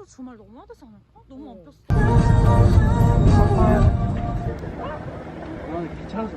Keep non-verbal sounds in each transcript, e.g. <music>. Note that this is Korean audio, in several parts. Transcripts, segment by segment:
진짜 주말 너무하지 않을까? 너무 안 폈어. 아, 귀찮아서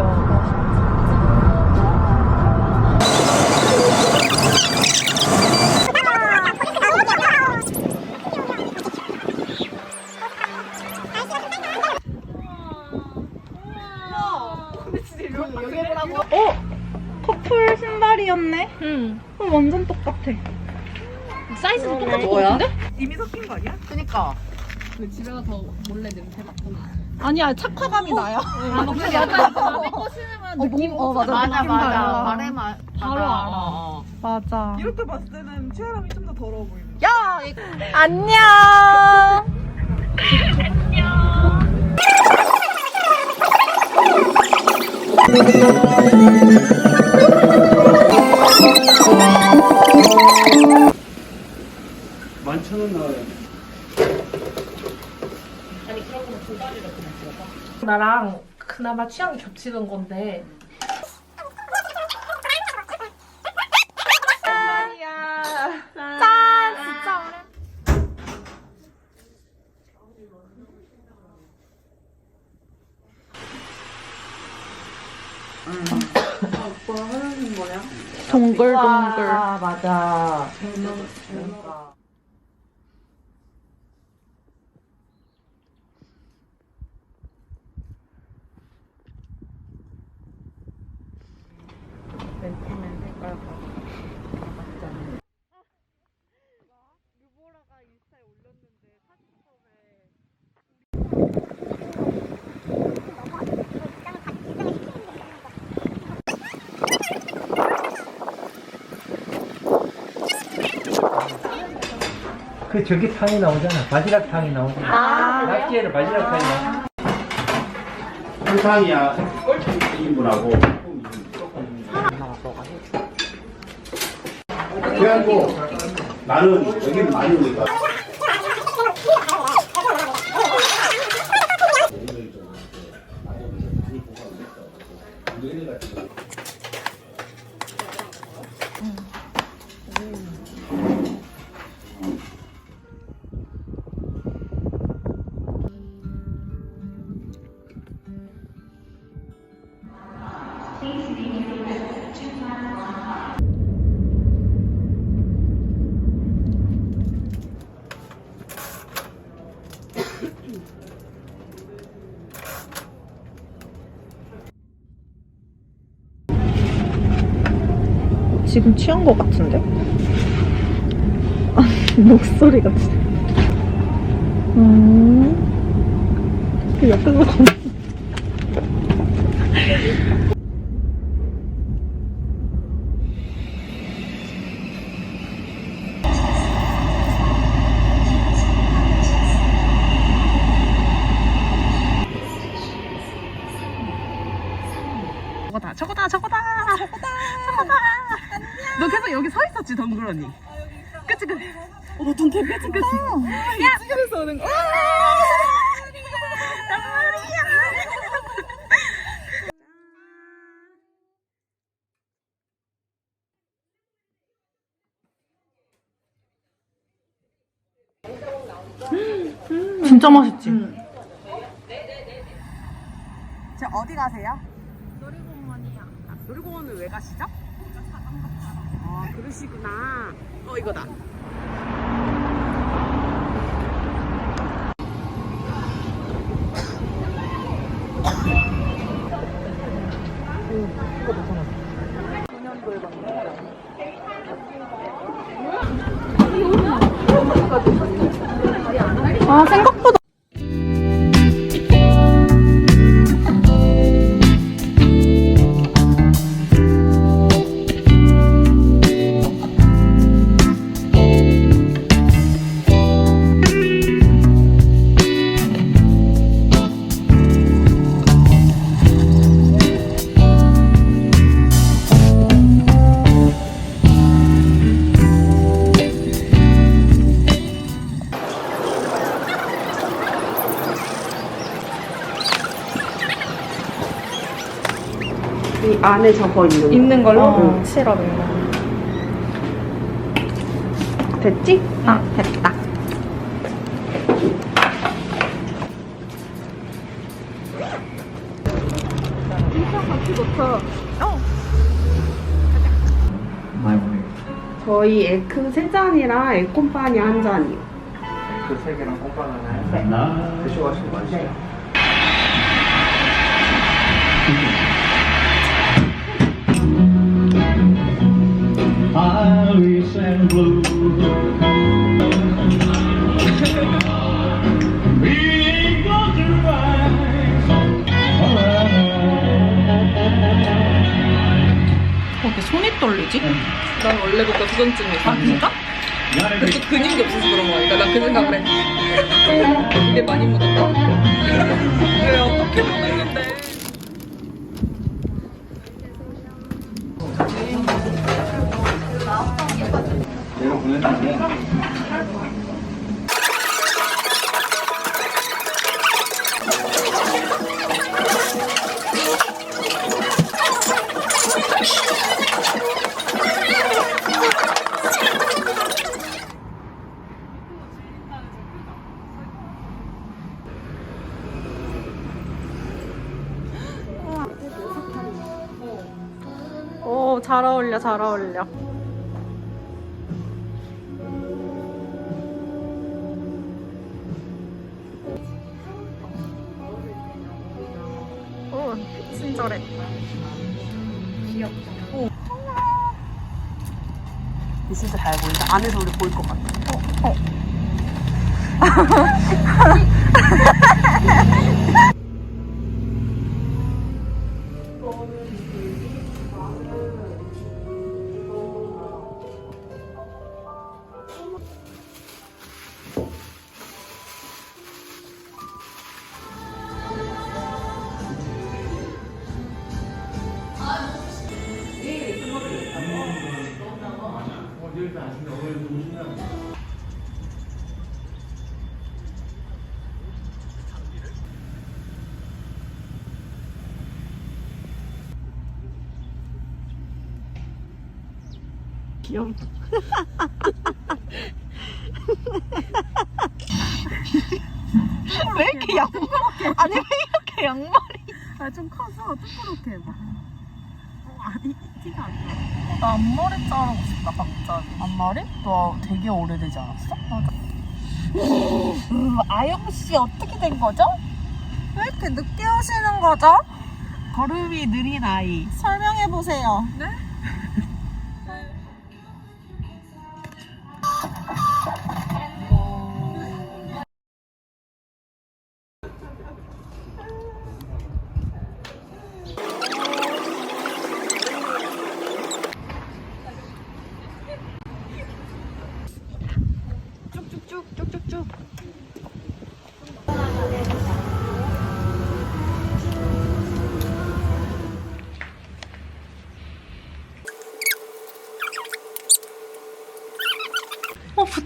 어? 커플 신발이었네? 응. 어, 완전 똑같아. 사이즈도 똑같은 거 같은데? 이미 섞인 거 아니야? 그니까. 아니야, 착화감이 나요. 아, 근데 약간 남의 거 신으면 느낌 어, 맞아. 맞아, 맞아. 바로. 알아. 어, 어. 맞아. 이렇게 봤을 때는 치아람이 좀 더 더러워 보이는. 야, 안녕. <laughs> 만천 원 나와요. 나랑 그나마 취향 겹치는 건데 짠, 진짜 오래. 동글동글. 아, 맞아. 그러니까. 그 저기 탕이 나오잖아. 바지락 탕이 나오잖아. 아, 낙지에는 바지락 탕이 나와. 설탕이야 꼴찌 2인분하고 그래갖고 나는 여기는 많이 오니까 지금 취한 거 같은데? 아, 목소리가 진짜. 음. 그 옆에서 건 저거다, 저거다, 저거다, 저거다, 저거다. 너 계속 여기 서 있었지, 덩글 언니. 그치, 그치. 어, 너눈 되게 그치, 그치. 야, 찍으면서 오는 거. 진짜 맛있지? 저 어디 가세요? 놀이공원이요. 놀이공원을 왜 가시죠? 그러시구나. 어 이거다. 아 생각보다 이 안에 저거 있는 거. 있는 걸로? 어, 싫어, 이거. 됐지? 아, 됐다. 저희 에크 세 잔이랑 에콘파니 한 잔이요. 그세 개랑 콩빵 하나 가시면 맛있어 요. Iris and blue. We 그렇게 손이 떨리지? 난 원래부터 수전증이. 아, 진짜? 또 근육이 없어서 그런 거야. 그러니까 나 그 생각을 해. 입에 많이 묻었다. <laughs> 왜 어떻게 묻었는데? 보냈는데 오, 잘 어울려, 잘 어울려. 오, 친절해. 진짜 잘 보인다. 안에서 우리 보일 것 같아. <laughs> 귀엽다. 왜 이렇게 양말? 아니, 왜 이렇게 양말이? 아, 좀 커서 뚜꾸렇게 해봐. 어, 아니, 티가 안 나. 나 앞머리 자르고 싶다, 갑자기. 앞머리? 너 되게 오래되지 않았어? 맞아. 음, 아영 씨 어떻게 된 거죠? 왜 이렇게 늦게 오시는 거죠? 걸음이 느린 아이. 설명해 보세요. 네?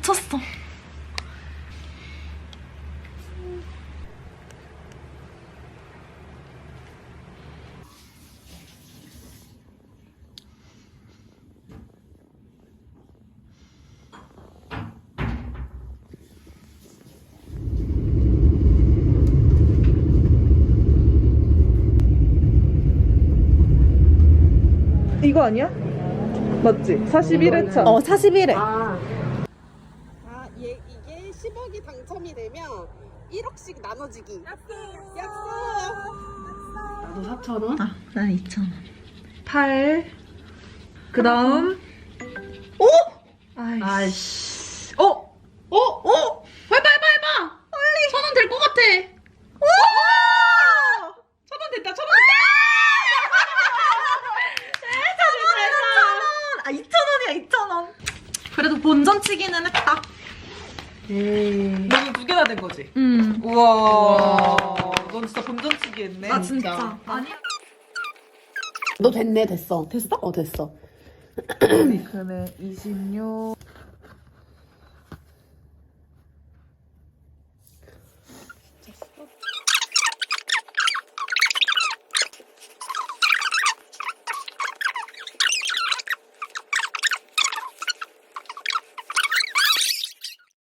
어 붙였어 이거 아니야? 맞지? 41회차. 어 41회 아. 아, 얘, 이게 10억이 당첨이 되면 1억씩 나눠지기. 약속! 약속! 나도 4,000원? 아, 난 2,000원 8 그 다음 오! 아이씨 아이씨. 어? 어? 어? 해봐, 해봐, 해봐! 똑같아. 천원 됐다, 천원 아 2,000원이야 2,000원. 그래도 본전치기는 했다. 너는 두 개나 된 거지? 음. 우와. 넌 진짜 본전치기 했네. 나 진짜. 아니 너 됐네 됐어 됐어? 어 됐어 그네 26